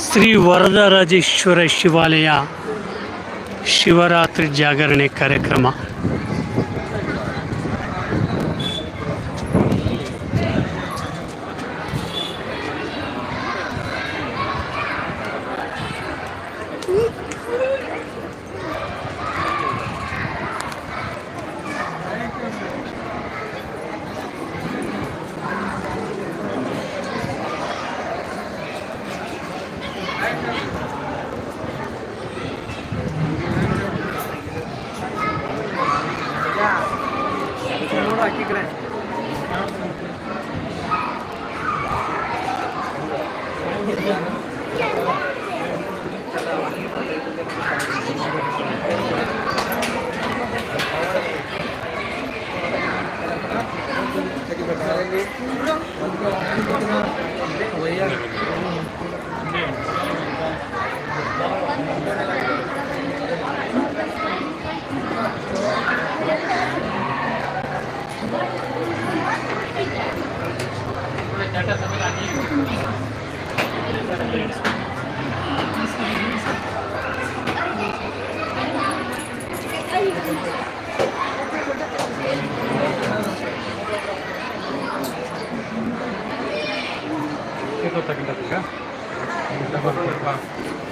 ಶ್ರೀ ವರದರಾಜೇಶ್ವರ ಶಿವಾಲಯ ಶಿವರಾತ್ರಿ ಜಾಗರಣೆ ಕಾರ್ಯಕ್ರಮ ಶ್ರೀ ವರದರಾಜೇಶ್ವರ ಯಾಕಿಷ್ಟು ದೇವಾಲಯದ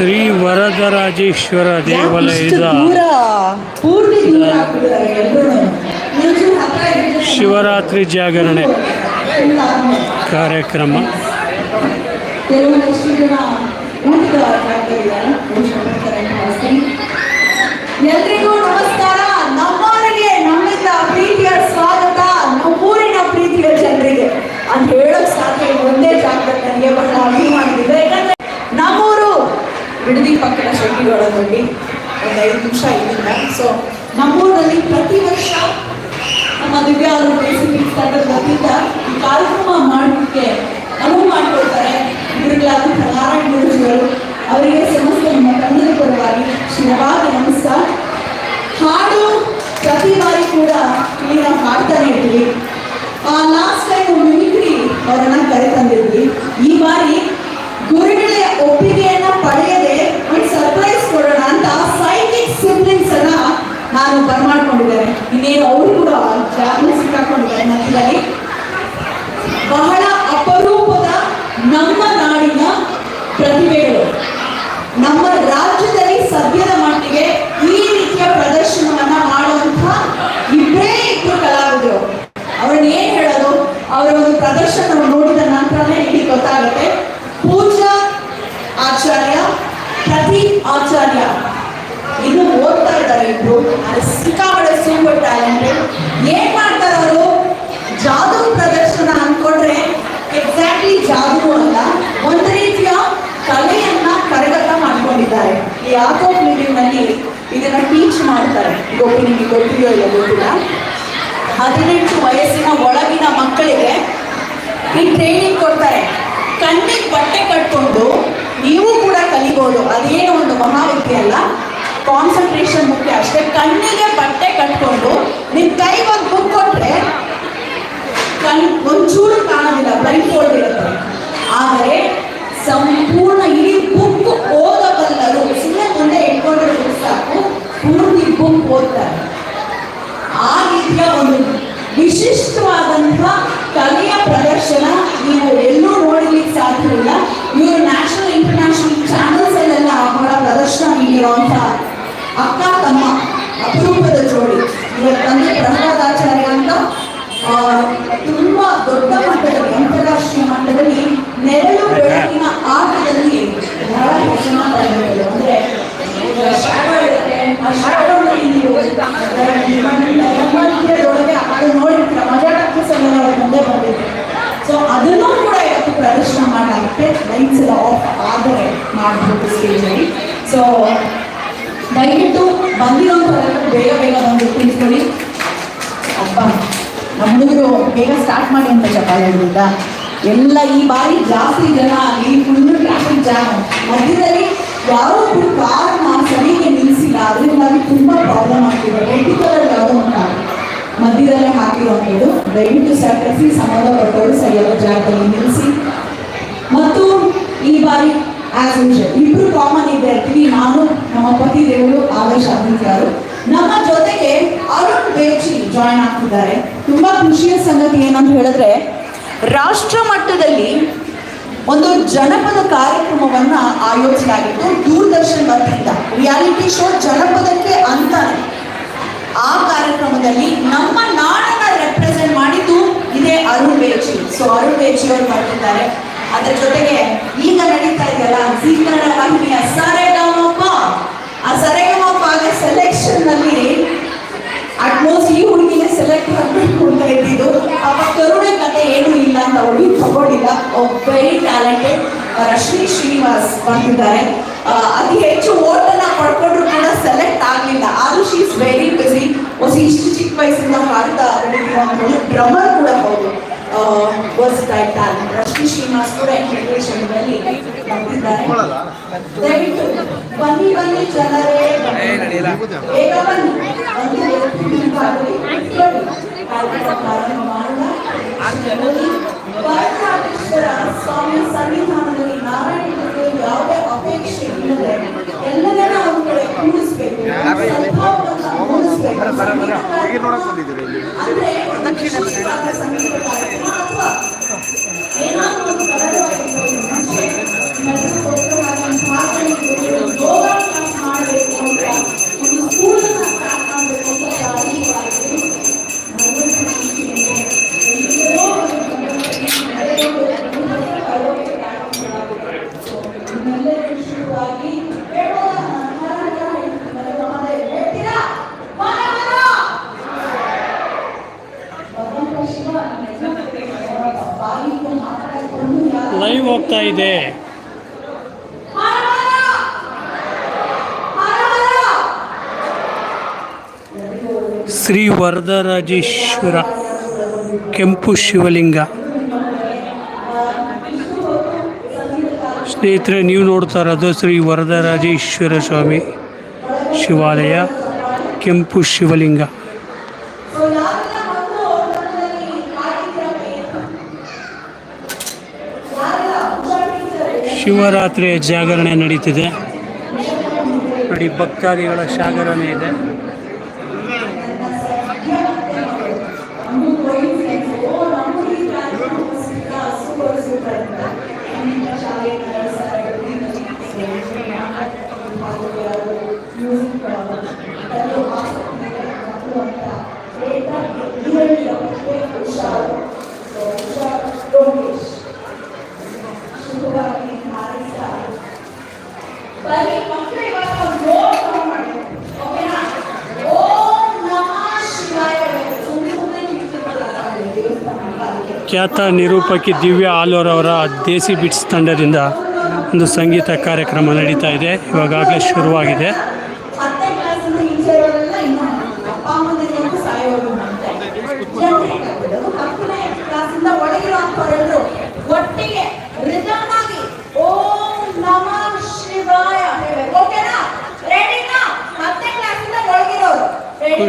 ಊಟದ ವರದರಾಜೇಶ್ವರ ದೇವಾಲಯದ ಶಿವರಾತ್ರಿ ಜಾಗರಣೆ. ಕಾರ್ಯಕ್ರಮ. ಎಲ್ರಿಗೂ ನಮಸ್ಕಾರ. ನಮ್ಮವರಿಗೆ ನಮ್ಮಿಂದ ಪ್ರೀತಿಯ ಸ್ವಾಗತ. ನಮ್ಮೂರಿನ ಪ್ರೀತಿಯ ಜನರಿಗೆ. ಅಂತ ಹೇಳಕ್ ಸಾಧ್ಯ ಇಲ್ಲ. ಒಂದೇ ಜಾಗದಲ್ಲಿ ನನಗೆ ಬಹಳ ಅಭಿಮಾನ ಇದೆ ಯಾಕಂದ್ರೆ ನಮ್ಮೂರು ಬಿಡದಿ ಪಕ್ಕದ ಶೆಟ್ಟಿಗಳಲ್ಲಿ ಒಂದು ಐದು ನಿಮಿಷ ಇಲ್ಲಿಂದ. ಸೊ ನಮ್ಮೂರಲ್ಲಿ ಪ್ರತಿ ವರ್ಷ ನಮ್ಮ ದಿವ್ಯ ಬೇಸಿಕ್ ತಂಡದ ವತಿಯಿಂದ ಈ ಕಾರ್ಯಕ್ರಮ ಮಾಡೋದಕ್ಕೆ ಅನುವು ಮಾಡಿಕೊಡ್ತಾರೆ. ಗುರುಗಳಾದಂಥ ನಾರಾಯಣ ಗುರುಜಿಗಳು ಅವರಿಗೆ ಸಮಸ್ತ ನಮ್ಮ ತಂಡದ ಪರವಾಗಿ ಶಿರವಾಗಿ ನಮಸ್ಕಾರ. ಹಾಡು ಪ್ರತಿ ಬಾರಿ ಕೂಡ ಇಲ್ಲಿ ನಾವು ಹಾಡ್ತಾನೆ ಇರ್ತೀವಿ ಲಾಸ್ಟ್ ಟೈಮ್ ಮಿಮಿಕ್ರಿ ಅವರನ್ನ ನಾನು ಬರ್ಮಾಡ್ಕೊಂಡಿದ್ದೇನೆ ಇನ್ನೇನು ಅವರು ಕೂಡ ಜಾಗೃತಿ ಸಿಕ್ಕಾಕೊಂಡಿದ್ದಾರೆ. ಮಧ್ಯದಲ್ಲಿ ಬಹಳ ಅಪರೂಪದ ನಮ್ಮ ನಾಡಿನ ಪ್ರತಿಭೆಗಳು. ನಮ್ಮ ರಾಜ್ಯದಲ್ಲಿ ಸದ್ಯದ ಮಟ್ಟಿಗೆ ಈ ರೀತಿಯ ಪ್ರದರ್ಶನವನ್ನ ಮಾಡುವಂತ ಇಬ್ಬರೇ ಇಬ್ಬರು ಕಲಾವಿದರು. ಅವ್ರನ್ನ ಏನ್ ಹೇಳೋದು? ಅವರ ಒಂದು ಪ್ರದರ್ಶನ ನೋಡಿದ ನಂತರನೇ ಇಲ್ಲಿ ಗೊತ್ತಾಗುತ್ತೆ. ಪೂಜಾ ಆಚಾರ್ಯ, ಪ್ರತಿ ಆಚಾರ್ಯ. ಓದ್ತಾ ಇದ್ದಾರೆ ಇಬ್ರು. ಅಲ್ಲಿ ಸಿಕ್ಕಾಪಡೆ ಸೂಪರ್ ಟ್ಯಾಲೆಂಟೆಡ್ ಏನ್ ಮಾಡ್ತಾರೆ ಅವರು? ಜಾದೂ ಪ್ರದರ್ಶನ ಅನ್ಕೊಂಡ್ರೆ ಎಕ್ಸಾಕ್ಟ್ಲಿ ಜಾದೂ ಅಲ್ಲ, ಒಂದು ರೀತಿಯ ಕಲೆಯನ್ನ ಕರಗತ ಮಾಡ್ಕೊಂಡಿದ್ದಾರೆ. ಈ ಆರ್ಟ್ ಆಫ್ನಲ್ಲಿ ಇದನ್ನ ಟೀಚ್ ಮಾಡ್ತಾರೆ. ಗೊತ್ತು ನಿಮಗೆ ಗೊತ್ತಿದೆಯೋ ಇಲ್ಲ ಗೊತ್ತಿಲ್ಲ. ಹದಿನೆಂಟು ವಯಸ್ಸಿನ ಒಳಗಿನ ಮಕ್ಕಳಿಗೆ ಈ ಟ್ರೈನಿಂಗ್ ಕೊಡ್ತಾರೆ. ಕಣ್ಣಿಗೆ ಬಟ್ಟೆ ಕಟ್ಕೊಂಡು ನೀವು ಕೂಡ ಕಲಿಬಹುದು ಅದೇನೋ ಒಂದು ಮಹಾವಿದ್ಯೆ ಅಲ್ಲ. ಕಾನ್ಸಂಟ್ರೇಷನ್ ಮುಖ್ಯ ಅಷ್ಟೇ. ಕಣ್ಣಿಗೆ ಬಟ್ಟೆ ಕಟ್ಕೊಂಡು ನಿಮ್ ಕೈಗೆ ಒಂದು ಬುಕ್ ಕೊಟ್ರೆ ಕಣ್ ಒಂಚೂರು ಕಾಣೋದಿಲ್ಲ ಬ್ಲೈಂಡ್ ಫೋಲ್ಡ್ ಇರುತ್ತೆ. ಆದರೆ ಸಂಪೂರ್ಣ ಇಡೀ ಬುಕ್ ಓದಬಲ್ಲರು ಸುಮ್ಮನೆ ಮುಂದೆ ಇಟ್ಕೊಂಡ್ರೆ ಸಾಕು, ಪೂರ್ತಿ ಬುಕ್ ಓದ್ತಾರೆ. ಆ ರೀತಿಯ ಒಂದು ವಿಶಿಷ್ಟವಾದಂತಹ ಕಲೆಯ ಪ್ರದರ್ಶನ ನೀವು ಎಲ್ಲೂ ನೋಡಲಿಕ್ಕೆ ಸಾಧ್ಯವಿಲ್ಲ. ಇವರು ನ್ಯಾಷನಲ್ ಇಂಟರ್ನ್ಯಾಷನಲ್ ಚಾನಲ್ಸ್ ಅಲ್ಲೆಲ್ಲ ಅವರ ಪ್ರದರ್ಶನ ನೀಡಿರುವಂತ ಅಕ್ಕ, ತಮ್ಮ ಅಪರೂಪದ ಜೋಡಿ. ಇವರ ತಂದೆ ಪ್ರಹ್ಲಾದಾಚಾರ್ಯ ಅಂತ. ತುಂಬಾ ದೊಡ್ಡ ಮಟ್ಟದಲ್ಲಿ, ಅಂತಾರಾಷ್ಟ್ರೀಯ ಮಟ್ಟದಲ್ಲಿ ನೆರಳು ಬೆಳಕಿನ ಆಟದಲ್ಲಿ ಬಹಳ ಹೆಚ್ಚಿನ ಪಡೆದಿರೋದು. ಅಂದ್ರೆ ಒಳಗೆ ಅದು ನೋಡಿರ್ತೀರ. ಮಜಾ ಟಾಕೀಸ್ ಎಲ್ಲ ಮುಂದೆ ಬಂದಿದೆ. ಸೊ ಅದನ್ನು ಕೂಡ ಇವತ್ತು ಪ್ರದರ್ಶನ ಮಾಡಲಾಗುತ್ತೆ ಲೈಟ್ಸ್ ಎಲ್ಲ ಆಫ್ ಆದರೆ ಮಾಡಬಹುದು ಸ್ಟೇಜಲ್ಲಿ ಸೊ ದಯವಿಟ್ಟು ಬಂದಿರೋಂಥವರೆಲ್ಲ ಬೇಗ ಬೇಗ ಬಂದು ತಿಳಿಸ್ಕೊಳ್ಳಿ ಅಪ್ಪ ನಮ್ಮ ಹುಡುಗರು ಬೇಗ ಸ್ಟಾರ್ಟ್ ಮಾಡಿ ಅಂತ ಚಪ್ಪಾಳೆ ಹೊಡೆದಿದ್ದ ಎಲ್ಲ ಈ ಬಾರಿ ಜಾಸ್ತಿ ಜನ ಈ ಫುಲ್ ಟ್ರಾಫಿಕ್ ಜಾಮ್ ಮಧ್ಯದಲ್ಲಿ ಯಾರೋ ಒಬ್ರು ಕಾರ್ನ ಸರಿಗೆ ನಿಲ್ಲಿಸಿಲ್ಲ ಅದರಿಂದಾಗಿ ತುಂಬ ಪ್ರಾಬ್ಲಮ್ ಆಗ್ತಿದೆ. ರೆಡ್ ಕಲರ್ ಯಾವುದೋ ಒಂದು ಕಾರ್ ಮಧ್ಯದಲ್ಲೇ ಹಾಕಿರುವಂಥದ್ದು. ದಯವಿಟ್ಟು ಸಹಕರಿಸಿ ಸಂಬಂಧಪಟ್ಟವರು ಸರಿಯಾದ ಜಾಗದಲ್ಲಿ ನಿಲ್ಲಿಸಿ ಮತ್ತು ಈ ಬಾರಿ ಆಸ್ ಯೂಶಲ್ ಇಬ್ರು ಕಾಮನ್ ಇರ್ತೀವಿ ನಾನು ನಮ್ಮ ಪತಿ ದೇವರು, ಆದರ್ಶ ನಮ್ಮ ಜೊತೆಗೆ ಅರುಣ್ ಬೇಚಿ ಜಾಯ್ನ್ ಆಗ್ತಿದ್ದಾರೆ. ತುಂಬಾ ಖುಷಿಯ ಸಂಗತಿ ಏನಂತ ಹೇಳಿದ್ರೆ, ರಾಷ್ಟ್ರ ಮಟ್ಟದಲ್ಲಿ ಒಂದು ಜನಪದ ಕಾರ್ಯಕ್ರಮವನ್ನ ಆಯೋಜಿಸಲಾಗಿತ್ತು ದೂರದರ್ಶನ್ ವತಿಯಿಂದ. ರಿಯಾಲಿಟಿ ಶೋ ಜನಪದಕ್ಕೆ ಅಂತ ಆ ಕಾರ್ಯಕ್ರಮದಲ್ಲಿ ನಮ್ಮ ನಾಡನ್ನ ರೆಪ್ರೆಸೆಂಟ್ ಮಾಡಿದ್ದು ಇದೇ ಅರುಣ್ ಬೇಚಿ ಸೊ ಅರುಣ್ ಬೇಚಿ ಅವರು ಬರ್ತಿದ್ದಾರೆ ಅದರ ಜೊತೆಗೆ ಈಗ ನಡೀತಾ ಇದೆಯಲ್ಲ ಜೀ ಕನ್ನಡ ಸರೆ ಸರೆಗಮಪ ಆ ಸರೆಗಮಪ ಸೆಲೆಕ್ಷನ್ನಲ್ಲಿ ಅಟ್ಮೋಸ್ಟ್ ಈ ಹುಡುಗಿನ ಸೆಲೆಕ್ಟ್ ಆಗ್ಬೇಕು ಅಂತ ಇದ್ದಿದ್ದು ಅವ ಕರುಣ ಕತೆ ಏನೂ ಇಲ್ಲ ಅಂತ ಹುಡುಗಿ ತಗೊಂಡಿಲ್ಲ. ವೆರಿ ಟ್ಯಾಲೆಂಟೆಡ್ ರಶ್ಮಿ ಶ್ರೀನಿವಾಸ್ ಬಂದಿದ್ದಾರೆ. ಅತಿ ಹೆಚ್ಚು ಓಟನ್ನ ಪಡ್ಕೊಂಡ್ರು ಕೂಡ ಸೆಲೆಕ್ಟ್ ಆಗಲಿಲ್ಲ. ಆದ್ರೂ ಶಿ ಇಸ್ ವೆರಿ ಬಿಸಿ ಹೊಸ ಇಷ್ಟು ಚಿಕ್ಕ ವಯಸ್ಸಿಂದ ಹಾಡ್ತಾ ಬೆಳೆದಿರುವಂಥದ್ದು ಡ್ರಮರ್ ಕೂಡ ಹೌದು. ಟ್ಯಾಲೆಂಟ್ ರಶ್ಮಿ ಶ್ರೀನಿವಾಸ್ ಕೂಡ ಇಂಟರ್ವ್ಯೂಷನ್ಗಳಲ್ಲಿ ಬಂದಿದ್ದಾರೆ ದಯವಿಟ್ಟು ಬನ್ನಿ ಬನ್ನಿ ಜನರೇ. ಬೇಗ ಬನ್ನಿ ಒಂದು ಕೂತ್ಕೊಳ್ಳಿ. ಕಾರ್ಯಕ್ರಮ ಪ್ರಾರಂಭ ವರದಾಟೇಶ್ವರ ಸ್ವಾಮಿ ಸನ್ನಿಧಾನದಲ್ಲಿ ನಾರಾಯಣನಿಗೆ ಯಾವುದೇ ಅಪೇಕ್ಷೆ ಇಲ್ಲದೆ ಎಲ್ಲದನ್ನ ಒಂದು ಕಡೆ ಕೂಡಿಸ್ಬೇಕು. ಅಂದ್ರೆ ಹೋಗ್ತಾ ಇದೆ! ಶ್ರೀ ವರದರಾಜೇಶ್ವರ ಕೆಂಪು ಶಿವಲಿಂಗ ಸ್ನೇಹಿತರೆ, ನೀವು ನೋಡ್ತಾ ಇರೋದು ಶ್ರೀ ವರದರಾಜೇಶ್ವರ ಸ್ವಾಮಿ ಶಿವಾಲಯ, ಕೆಂಪು ಶಿವಲಿಂಗ ಶಿವರಾತ್ರಿಯ ಜಾಗರಣೆ ನಡೀತಿದೆ. ನೋಡಿ ಭಕ್ತಾದಿಗಳ ಜಾಗರಣೆ ಇದೆ ಒಂದು coincidence. ಓ, ನಮ್ಮ ಈ ಕಾರ್ಯಕ್ರಮ ಸಿಕ್ಕ super, super ಅಂತ. ನಮ್ಮ ಶಾಲೆಯ ಸರ್, ಭಾಗವಹಿಸುವವರು, music ಎಲ್ಲರೂ ಆಸಕ್ತಿ ಇದೆ, ಮಕ್ಕಳು ಅಂತ ಹೇಳ್ತಾ ಇದರಲ್ಲಿ ಅವರಿಗೆ ಹುಷಾರು. So, ಹುಷಾರು, ಲೋಕೇಶ್. ಶುಭವಾಗಿ ಹಾರೈಸ್ತಾ ಬನ್ನಿ ಮಕ್ಕಳು ಇವಾಗ ಒಂದು ಜೋರ್ ಸೌಂಡ್ ಮಾಡಿ ಓಕೆನಾ ಓಂ ನಮಃ ಶಿವಾಯ ಸುಮ್ಮನೆ ಸುಮ್ಮನೆ ನಿಂತಿರಲ್ಲ ದೇವಸ್ಥಾನ ಅದಕ್ಕೆ ಖ್ಯಾತ ನಿರೂಪಕಿ ದಿವ್ಯ ಆಲೋರ್ ಅವರ ದೇಸಿ ಬಿಟ್ಸ್ ತಂಡದಿಂದ ಒಂದು ಸಂಗೀತ ಕಾರ್ಯಕ್ರಮ ನಡೀತಾ ಇದೆ. ಇವಾಗಾಗಲೇ ಶುರುವಾಗಿದೆ.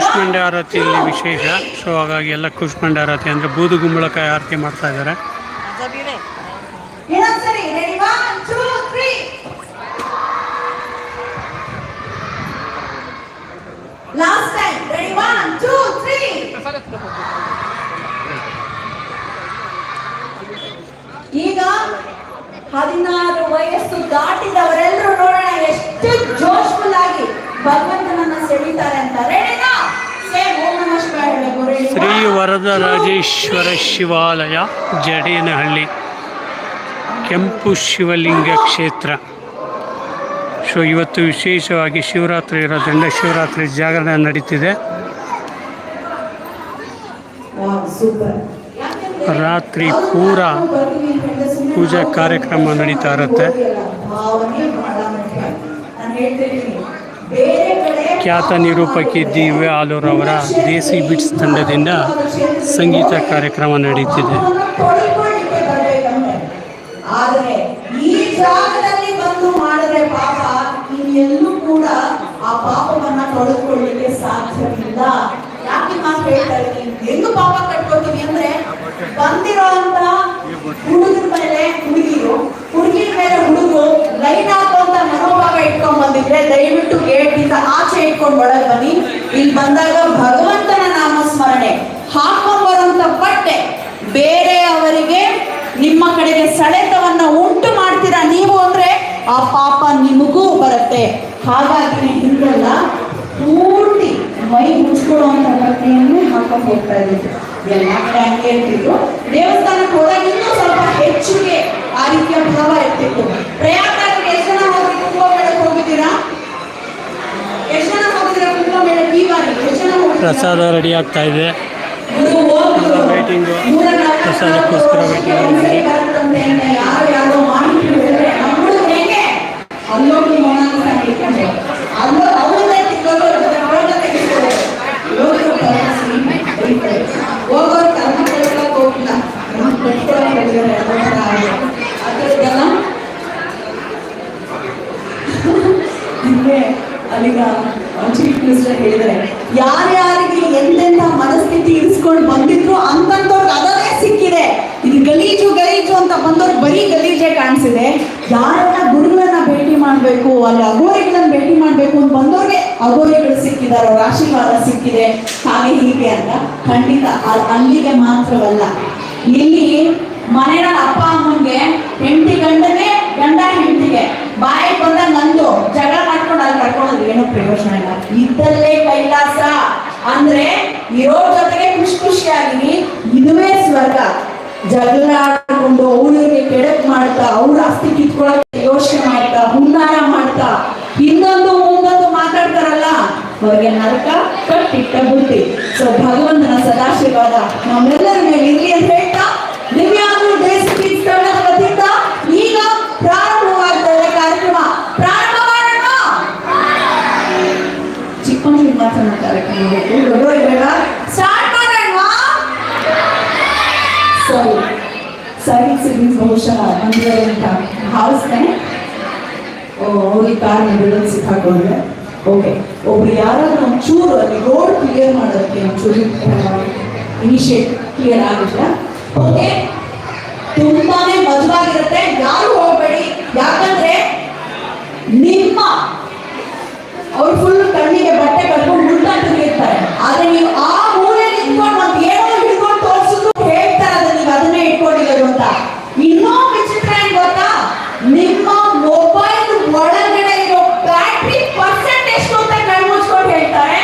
ಕೂಶ್ಮಂಡಿ ಆರತಿ ಇಲ್ಲಿ ವಿಶೇಷ. ಸೊ ಹಾಗಾಗಿ ಎಲ್ಲ ಕೂಶ್ಮಂಡಿ ಆರತಿ ಅಂದರೆ ಬೂದುಗುಂಬಳಕಾಯಿ ಆರತಿ ಮಾಡ್ತಾ ಇದ್ದಾರೆ. ಈಗ ಹದಿನಾರು ವಯಸ್ಸು ದಾಟಿದವರೆಲ್ಲರೂ ನೋಡೋಣ ಎಷ್ಟು ಜೋಶ್ಫುಲ್ ಆಗಿ ಭಗವಂತನನ್ನ ಸೆಳೀತಾರೆ ಅಂತ. ಶ್ರೀ ವರದರಾಜೇಶ್ವರ ಶಿವಾಲಯ, ಜಡೇನಹಳ್ಳಿ, ಕೆಂಪು ಶಿವಲಿಂಗ ಕ್ಷೇತ್ರ. ಸೊ ಇವತ್ತು ವಿಶೇಷವಾಗಿ ಶಿವರಾತ್ರಿ ಇರೋದ್ರಿಂದ ಶಿವರಾತ್ರಿ ಜಾಗರಣೆ ನಡೀತಿದೆ. ರಾತ್ರಿ ಪೂರ ಪೂಜಾ ಕಾರ್ಯಕ್ರಮ ನಡೀತಾ ಇರುತ್ತೆ. ಖ್ಯಾತ ನಿರೂಪಕಿ ದಿವ್ಯ ಅವರ ದೇಸಿ ಬಿಟ್ಸ್ ತಂಡದಿಂದ ಸಂಗೀತ ಕಾರ್ಯಕ್ರಮ ತೊಳೆದುಕೊಳ್ಳಲಿಕ್ಕೆ ಸಾಧ್ಯವಿಲ್ಲ. ಯಾಕೆ ಮೇಲೆ ಹುಡುಗಿರು, ಹುಡುಗಿರ ಮೇಲೆ ಲೈನ್ ಹಾಕುವಂತ ಮನೋಭಾವ ಇಟ್ಕೊಂಡ್ ಬಂದಿದ್ರೆ ದಯವಿಟ್ಟು ಗೇಟ್ ಆಚೆ ಇಟ್ಕೊಂಡು ಒಳಗೆ ಬನ್ನಿ. ಇಲ್ಲಿ ಬಂದಾಗ ಭಗವಂತನ ನಾಮಸ್ಮರಣೆ. ಹಾಕೊಂಡ್ ಬರುವಂತ ಬಟ್ಟೆ. ಬೇರೆ ಅವರಿಗೆ ನಿಮ್ಮ ಕಡೆಗೆ ಸೆಳೆತವನ್ನ ಉಂಟು ಮಾಡ್ತೀರಾ ನೀವು ಅಂದ್ರೆ ಆ ಪಾಪ ನಿಮಗೂ ಬರುತ್ತೆ. ಹಾಗಾಗಿ ಹಿಂದೆಲ್ಲ ಪೂರ್ತಿ ಮೈ ಮುಚ್ಕೊಳ್ಳುವಂತ ಬಟ್ಟೆಯನ್ನು ಹಾಕೊಂಡು ಹೋಗ್ತಾ ಇದ್ದೀವಿ. ಎಲ್ಲ ಕಡೆ ಹಂಗೆ ಇರ್ತಿದ್ರು ದೇವಸ್ಥಾನಕ್ಕೆ ಸ್ವಲ್ಪ ಹೆಚ್ಚಿಗೆ ಆ ರೀತಿಯ ಭಾವ ಇರ್ತಿತ್ತು. ಪ್ರಯಾಗರಾಜಕ್ಕೆ ಎಷ್ಟು ಜನ ಹೋಗಿ ಕುಂಭಮೇಳಕ್ಕೆ ಹೋಗಿದ್ದೀರಾ ಎಷ್ಟು ಜನ ಹೋಗಿದ್ದೀರಾ ಕುಂಭಮೇಳಕ್ಕೆ ಈ ಬಾರಿ ಎಷ್ಟು ಜನ ಹೋಗಿದ್ದೀರಾ ಪ್ರಸಾದ ರೆಡಿ ಆಗ್ತಾ ಇದೆ. ಪ್ರಸಾದಕ್ಕೋಸ್ಕರ ವೈಟಿಂಗ್ waiting ಒಂದ್ಸರಿ ಬರುತ್ತಂತೆ ಅಂತ ಯಾರು ಯಾರೋ ಮಾಹಿತಿ ಹೇಳಿದ್ರೆ ನಮ್ಮ ಹುಡುಗ ಹೇಗೆ ಅಲ್ಲೋಗಿ ಮೊನಾಲಿಸ ಹಿಡ್ಕೊಂಡು ಅಲ್ಲೋ ಅವ್ರನ್ನೇ ತಿನ್ನೋದು ಅವ್ರನ್ನ ತೆಗಿಸ್ಕೊಳ್ಳೋದು ಯೋಗರು ಕಲಿಸಿ ಬರೀತಾರೆ. ಹೋಗೋರು ಕರ್ಮ ಕಳ್ಕೊಳಕ್ ಹೋಗಿಲ್ಲ ಕರ್ಮ ಕಟ್ಕೊಳಕ್ ಹೋಗಿದ್ದಾರೆ ಅನ್ನೋ ಥರ ಆಗಿದೆ. ಆ ಥರದ್ದೆಲ್ಲ ಹಿಂಗೆ ಅಲ್ಲಿಗ ಚೀಫ್ ಮಿನಿಸ್ಟರ್ ಹೇಳಿದರೆ ಯಾರ್ಯಾರಿಗೆ ಎಂತೆಂಥ ಮನಸ್ಥಿತಿ ಇರಿಸ್ಕೊಂಡು ಬಂದಿದ್ರು ಅಂತಂದವ್ರಿಗೆ ಅದನ್ನೇ ಸಿಕ್ಕಿದೆ ಇದು ಗಲೀಜು ಗಲೀಜು ಅಂತ ಬಂದವ್ರಿಗೆ ಬರೀ ಗಲೀಜೆ ಯಾರನ್ನ ಗುರುಗಳನ್ನ ಭೇಟಿ ಮಾಡಬೇಕು, ಅಲ್ಲಿ ಅಗೋರಿಗಳನ್ನ ಭೇಟಿ ಮಾಡಬೇಕು ಅಂತ ಬಂದವ್ರಿಗೆ ಅಗೋರಿಗಳು ಸಿಕ್ಕಿದ್ದಾರೆ, ಅವ್ರ ಆಶೀರ್ವಾದ ಸಿಕ್ಕಿದೆ. ಹಾಗೆ ಹೀಗೆ ಅಂತ ಖಂಡಿತ ಅಲ್ಲಿಗೆ ಮಾತ್ರವಲ್ಲ. ಇಲ್ಲಿ ಮನೆಯ ಅಪ್ಪ ಅಮ್ಮನ್ಗೆ ಹೆಂಡತಿ ಗಂಡನೇ, ಗಂಡ ಹೆಂಡತಿಗೆ ಬಾಯಿ ಬಂದ ನಂದು, ಜಗಳ ಮಾಡ್ಕೊಂಡು ಅಲ್ಲಿ ಕರ್ಕೊಂಡು ಏನು ಪ್ರಯೋಜನ ಇಲ್ಲ. ಇದ್ದಲ್ಲೇ ಕೈಲಾಸ. ಅಂದ್ರೆ ಇರೋ ಜೊತೆಗೆ ಖುಷಿ ಖುಷಿಯಾಗಿ, ಇದುವೇ ಸ್ವರ್ಗ. ಜಗಳ ಆಡ್ಕೊಂಡು ಕೆಡಕ್ ಮಾಡ್ತಾ, ಅವ್ರ ಆಸ್ತಿ ಕಿತ್ಕೊಳಕ್ಕೆ ಯೋಚನೆ ಮಾಡ್ತಾ ಹುನ್ನಾರ ಮಾಡ್ತಾ ಇನ್ನೊಂದು ಮುಂದೊಂದು ಮಾತಾಡ್ತಾರಲ್ಲ ಅವ್ರಿಗೆ ನರಕ ಕಟ್ಟಿಟ್ಟ ಬುದ್ಧಿ ಸೊ ಭಗವಂತನ ಸದಾಶೀರ್ವಾದ ನಮ್ಮೆಲ್ಲರ ಮೇಲೆ ಇರ್ಲಿ ಅಂತ ಹೇಳ್ತಾ ದಿವ್ಯಾಂಗ ದೇಸಿ ತಂಡದ ವತಿಯಿಂದ ಈಗ ಪ್ರಾರಂಭವಾಗ್ತಾ ಇದೆ ಕಾರ್ಯಕ್ರಮ ಪ್ರಾರಂಭ ಮಾಡೋಣ ಚಿಕ್ಕ ಮಕ್ಕಳಿಗೆ ಮಾತ್ರ ನಾವು ಕಾರ್ಯಕ್ರಮ ಬೇಕು ದೊಡ್ಡವರಿಗೆ ಬೇಡ ಸ್ಟಾರ್ಟ್ ಮಾಡೋಣ ಸರಿ ಸಿಬ್ಲಿಂಗ್ಸ್ ಬಹುಶಃ ಭಾವಿಸ್ತೇನೆ ಓ, ಅವ್ರಿಗೆ ಕಾರಣ ಬಿಡೋದು ಸಿಕ್ಕಾಕೊಂಡ್ರೆ. ಓಕೆ ಒಬ್ರು ಯಾರಾದ್ರೂ ಒಂಚೂರು ಅಲ್ಲಿ ರೋಡ್ ಕ್ಲಿಯರ್ ಮಾಡೋದಕ್ಕೆ ಒಂಚೂರು ಇನಿಷಿಯೇಟ್ ಕ್ಲಿಯರ್ ಆಗುತ್ತೆ? ಓಕೆ ತುಂಬಾನೇ ಮಜವಾಗಿರುತ್ತೆ ಯಾರು ಹೋಗ್ಬೇಡಿ. ಯಾಕಂದ್ರೆ ನಿಮ್ಮ ಅವ್ರು ಫುಲ್ ಕಣ್ಣಿಗೆ ಬಟ್ಟೆ ಕಟ್ಕೊಂಡು ಉಲ್ಟಾ ತಿರುಗಿರ್ತಾರೆ. ಆದ್ರೆ ನೀವು ಆ ಮೂಲೆಯಲ್ಲಿ ನಿಂತ್ಕೊಂಡು ಒಂದ್ ಏನೋ ಹಿಡ್ಕೊಂಡು ತೋರಿಸಿದ್ರು ಹೇಳ್ತಾರೆ ಅದನ್ನ ನೀವು ಅದನ್ನೇ ಇಟ್ಕೊಂಡಿರೋದು ಅಂತ ಇನ್ನೂ ವಿಚಿತ್ರ ಏನ್ ಗೊತ್ತಾ ನಿಮ್ಮ ಮೊಬೈಲ್ ಒಳಗಡೆ ಇರೋ ಬ್ಯಾಟ್ರಿ ಪರ್ಸೆಂಟ್ ಎಷ್ಟು ಅಂತ ಕೈ ಮುಚ್ಕೊಂಡು ಹೇಳ್ತಾರೆ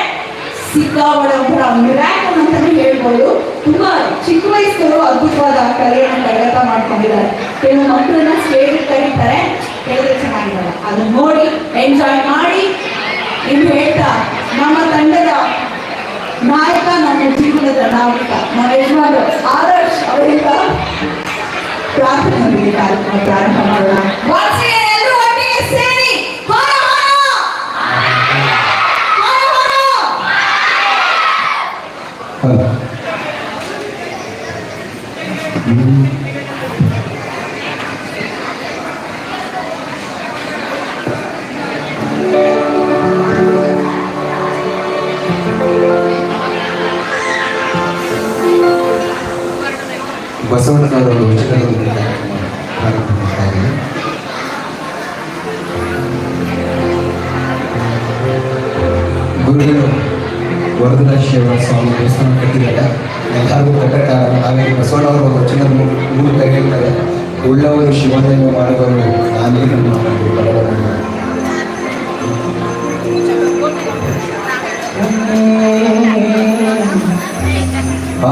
ಸಿಕ್ಕಾಬಡ ಒಂಥರ ಮಿರಾಕಲ್ ಅಂತಾನೆ ಹೇಳ್ಬೋದು ತುಂಬಾ ಚಿಕ್ಕ ವಯಸ್ಸರು ಅದ್ಭುತವಾದ ಕಲೆಯನ್ನು ಕರಗತ ಮಾಡ್ಕೊಂಡಿದ್ದಾರೆ. ಕೆಲವು ಮಕ್ಕಳನ್ನ ಸ್ಟೇಜ್ ಕರೀತಾರೆ. ಹೇಳಿದ್ರೆ ಚೆನ್ನಾಗಿರಲ್ಲ. ಅದನ್ನ ನೋಡಿ ಎಂಜಾಯ್ ಮಾಡಿ. ಎಂದು ಹೇಳ್ತಾ, ನಮ್ಮ ತಂಡದ ನಾಯಕ ನಮ್ಮ ಜೀವನದ ನಾಯಕ, ನಮ್ಮ ಯಜಮಾನರು ಆದರ್ಶ್ ಅವರಿಂದ ಪ್ರಾರ್ಥನೆ ಕಾರ್ಯಕ್ರಮ ಬಸವಣ್ಣನವರ ವಚನಗಳನ್ನು ಪ್ರಾರಂಭ ಮಾಡ್ತಾ ಗುರುಗಳು, ವರದರಾಜೇಶ್ವರ ಸ್ವಾಮಿ ದೇವಸ್ಥಾನ ಕಟ್ಟಿದಾಗ ಎಲ್ಲರಿಗೂ ಕಟ್ಟಕ್ಕಾಗಲ್ಲ ಹಾಗಾಗಿ ಬಸವಣ್ಣವರ ವಚನದ ಮೂಲಕ ಹೇಳ್ತಾರೆ ಉಳ್ಳವರು ಶಿವದೇವ ಮಾಡುವರು